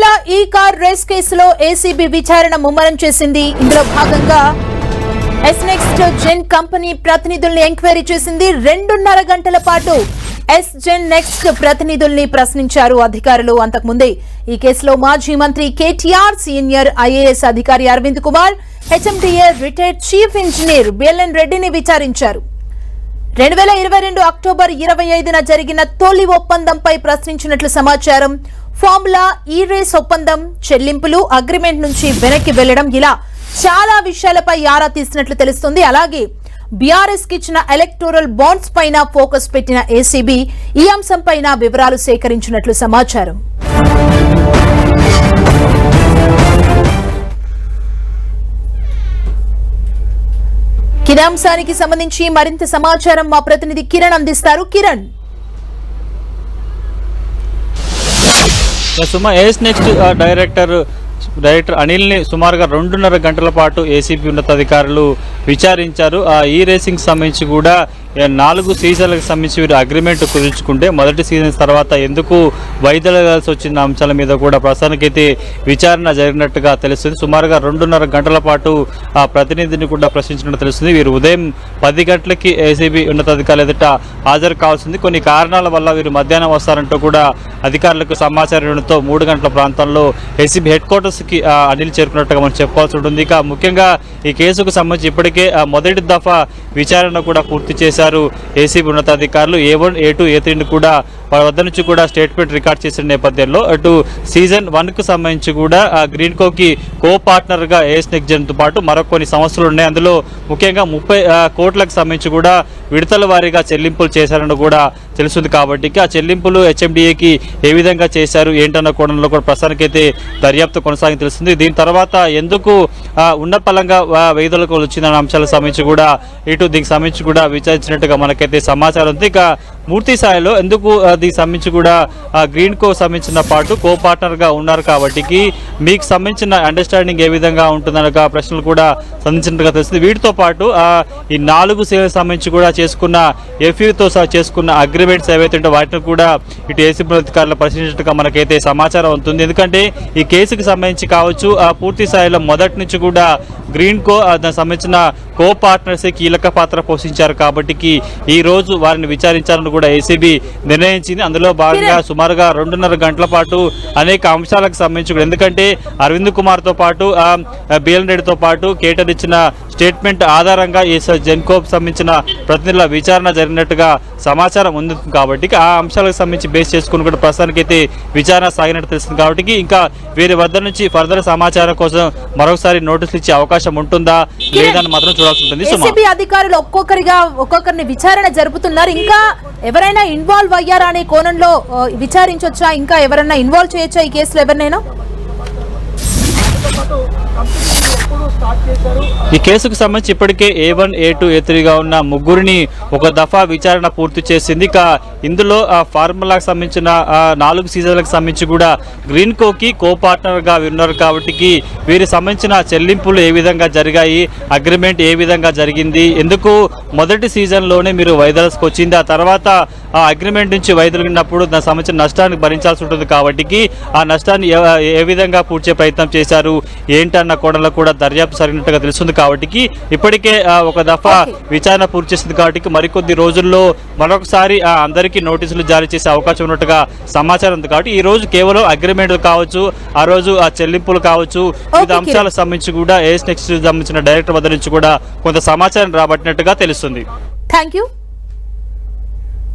Formula ఈ car race కేసులో ACB విచారణ ముమ్మరం చేసింది. ఇందులో భాగంగా ఎస్నెక్స్ట్ జెన్ కంపెనీ ప్రతినిధుల్ని ఎంక్వైరీ చేసింది. రెండున్నర గంటల పాటు ఎస్ జెన్ నెక్స్ట్ ప్రతినిధుల్ని ప్రశ్నించారు అధికారులు. అంతకుముందే ఈ కేసులో మాజీ మంత్రి కేటీఆర్ సీనియర్ ఐఏఎస్ అధికారి Arvind Kumar HMDA retired chief engineer BLN రెడ్డిని విచారించారు. రెండు వేల ఇరవై రెండు అక్టోబర్ ఇరవై ఐదున జరిగిన తొలి ఒప్పందంపై ప్రశ్నించినట్లు సమాచారం ఫార్ములా ఈ రేస్ ఒప్పందం చెల్లింపులు అగ్రిమెంట్ నుంచి వెనక్కి వెళ్ళడం ఇలా చాలా విషయాలపై ఆరా తీసినట్లు తెలుస్తుంది. అలాగే బీఆర్ఎస్కి ఇచ్చిన ఎలక్టోరల్ బాండ్స్ పైన ఫోకస్ పెట్టిన ఏసీబీ ఈ అంశంపైన వివరాలు సేకరించినట్లు సమాచారం. కిరాంశానికి సంబంధించి మరింత సమాచారం మా ప్రతినిధి కిరణ్ అందిస్తారు. కిరణ్. సుమ ఏస్ నెక్స్ట్ డైరెక్టర్ డైరెక్టర్ అనిల్ని సుమారుగా రెండున్నర గంటల పాటు ఏసీపీ ఉన్నతాధికారులు విచారించారు. ఆ ఈ రేసింగ్ సంబంధించి కూడా నాలుగు సీజన్లకు సంబంధించి వీరు అగ్రిమెంట్ కుదుర్చుకుంటే మొదటి సీజన్ తర్వాత ఎందుకు వైదొలగాల్సి వచ్చిన అంశాల మీద కూడా ప్రస్తుతానికైతే విచారణ జరిగినట్టుగా తెలుస్తుంది. సుమారుగా రెండున్నర గంటల పాటు ఆ ప్రతినిధిని కూడా ప్రశ్నించినట్టు తెలుస్తుంది. వీరు ఉదయం పది గంటలకి ఏసీబీ ఉన్నతాధికారులు ఎదుట హాజరు కావాల్సింది. కొన్ని కారణాల వల్ల వీరు మధ్యాహ్నం వస్తారంటూ కూడా అధికారులకు సమాచారం ఇవ్వడంతో మూడు గంటల ప్రాంతంలో ఏసీబీ హెడ్ క్వార్టర్స్కి అనిల్ చేరుకున్నట్టుగా మనం చెప్పుకోవాల్సి ఉంటుంది. ఇక ముఖ్యంగా ఈ కేసుకు సంబంధించి ఇప్పటికే ఆ, మొదటి దఫా విచారణ కూడా పూర్తి చేసి చేశారు. ఏసీబీ ఉన్నతాధికారులు ఏ వన్ ఏ టూ ఏ త్రీని కూడా వారి వద్ద నుంచి కూడా స్టేట్మెంట్ రికార్డ్ చేసిన నేపథ్యంలో అటు సీజన్ వన్కు సంబంధించి కూడా ఆ, గ్రీన్ కోకి కో పార్ట్నర్గా ఏఎస్ నెక్జన్తో పాటు మరొక కొన్ని సంస్థలు ఉన్నాయి. అందులో ముఖ్యంగా ముప్పై కోట్లకు సంబంధించి కూడా విడతల వారీగా చెల్లింపులు చేశారని కూడా తెలుస్తుంది కాబట్టి ఆ చెల్లింపులు హెచ్ఎండిఏకి ఏ విధంగా చేశారు ఏంటన్న కోణంలో కూడా ప్రస్తుతానికైతే దర్యాప్తు కొనసాగి తెలుస్తుంది. దీని తర్వాత ఎందుకు ఉన్నపలంగా ఉన్న పలంగా వైద్యులకు వచ్చిందన్న అంశాలకు సంబంధించి కూడా ఇటు దీనికి సంబంధించి కూడా విచారించినట్టుగా మనకైతే సమాచారం ఉంది. ఇక మూర్తి స్థాయిలో ఎందుకు దీనికి సంబంధించి కూడా గ్రీన్ కో సంబంధించిన పాటు కో పార్ట్నర్గా ఉన్నారు కాబట్టి మీకు సంబంధించిన అండర్స్టాండింగ్ ఏ విధంగా ఉంటుందన్న ప్రశ్నలు కూడా సంధించినట్టుగా తెలుస్తుంది. వీటితో పాటు ఈ నాలుగు సేవలకు సంబంధించి కూడా చేసుకున్న ఎఫ్యూతో చేసుకున్న అగ్రిమెంట్స్ ఏవైతే ఉంటే వాటిని కూడా ఇటు ఏసీపీ అధికారులు పరిశీలించినట్టుగా మనకైతే సమాచారం ఉంటుంది. ఎందుకంటే ఈ కేసుకి సంబంధించి కావచ్చు ఆ పూర్తి స్థాయిలో మొదటి నుంచి కూడా గ్రీన్ కో దానికి సంబంధించిన కో పార్ట్నర్స్ కీలక పాత్ర పోషించారు కాబట్టి ఈ రోజు వారిని విచారించాలని కూడా ఏసీబీ నిర్ణయించింది. అందులో భాగంగా సుమారుగా రెండున్నర గంటల పాటు అనేక అంశాలకు సంబంధించి ఎందుకంటే అరవింద్ కుమార్తో పాటు బిఎల్ రెడ్డితో పాటు కేటర్ ఇచ్చిన స్టేట్మెంట్ ఆధారంగా ఈ జెన్కోకు జెన్కోప్ సంబంధించిన ప్రతినిధుల విచారణ జరిగినట్టుగా సమాచారం ఉంది కాబట్టి ఆ అంశాలకు సంబంధించి బేస్ చేసుకుని కూడా ప్రస్తుతానికైతే విచారణ సాగినట్టు తెలుస్తుంది కాబట్టి ఇంకా వీరి వద్ద నుంచి ఫర్దర్ సమాచారం కోసం మరొకసారి నోటీసులు ఇచ్చే అవకాశం ఉంటుందా లేదని మాత్రం చూడాల్సి ఉంటుంది. అధికారులు ఒక్కొక్కరిగా ఒక్కొక్కరిని విచారణ జరుపుతున్నారు. ఇంకా ఎవరైనా ఇన్వాల్వ్ అయ్యారా అనే కోణంలో విచారించొచ్చా? ఇంకా ఎవరైనా ఇన్వాల్వ్ చేయొచ్చా ఈ కేసులో ఎవరినైనా? ఈ కేసుకు సంబంధించి ఇప్పటికే ఏ వన్ ఏ టూ ఏ త్రీగా ఉన్న ముగ్గురిని ఒక దఫా విచారణ పూర్తి చేసింది. ఇక ఇందులో ఆ ఫార్ములాకు సంబంధించిన నాలుగు సీజన్లకు సంబంధించి కూడా గ్రీన్ కోకి కో పార్ట్నర్గా ఉన్నారు కాబట్టి వీరికి సంబంధించిన చెల్లింపులు ఏ విధంగా జరిగాయి అగ్రిమెంట్ ఏ విధంగా జరిగింది ఎందుకు మొదటి సీజన్లోనే మీరు వైదల్స్కి వచ్చింది ఆ తర్వాత ఆ అగ్రిమెంట్ నుంచి వైదొలిగినప్పుడు దానికి సంబంధించిన నష్టాన్ని భరించాల్సి ఉంటుంది కాబట్టి ఆ నష్టాన్ని ఏ- విధంగా పూడ్చే ప్రయత్నం చేశారు ఏంటన్న కోణంలో కూడా దర్యాప్తు జరిగినట్టుగా తెలుస్తుంది కాబట్టి ఇప్పటికే ఒక దఫా. విచారణ పూర్తి చేసింది కాబట్టి మరికొద్ది రోజుల్లో మరొకసారి ఆ, అందరికీ నోటీసులు జారీ చేసే అవకాశం ఉన్నట్టుగా సమాచారం ఉంది కాబట్టి ఈ రోజు కేవలం అగ్రిమెంట్ కావచ్చు ఆ రోజు ఆ చెల్లింపులు కావచ్చు వివిధ అంశాలకు సంబంధించి కూడా ఏఎస్ నెక్స్ట్ సంబంధించిన డైరెక్టర్ వద్ద నుంచి కూడా కొంత సమాచారం రాబట్టినట్టుగా తెలుస్తుంది. Thank you.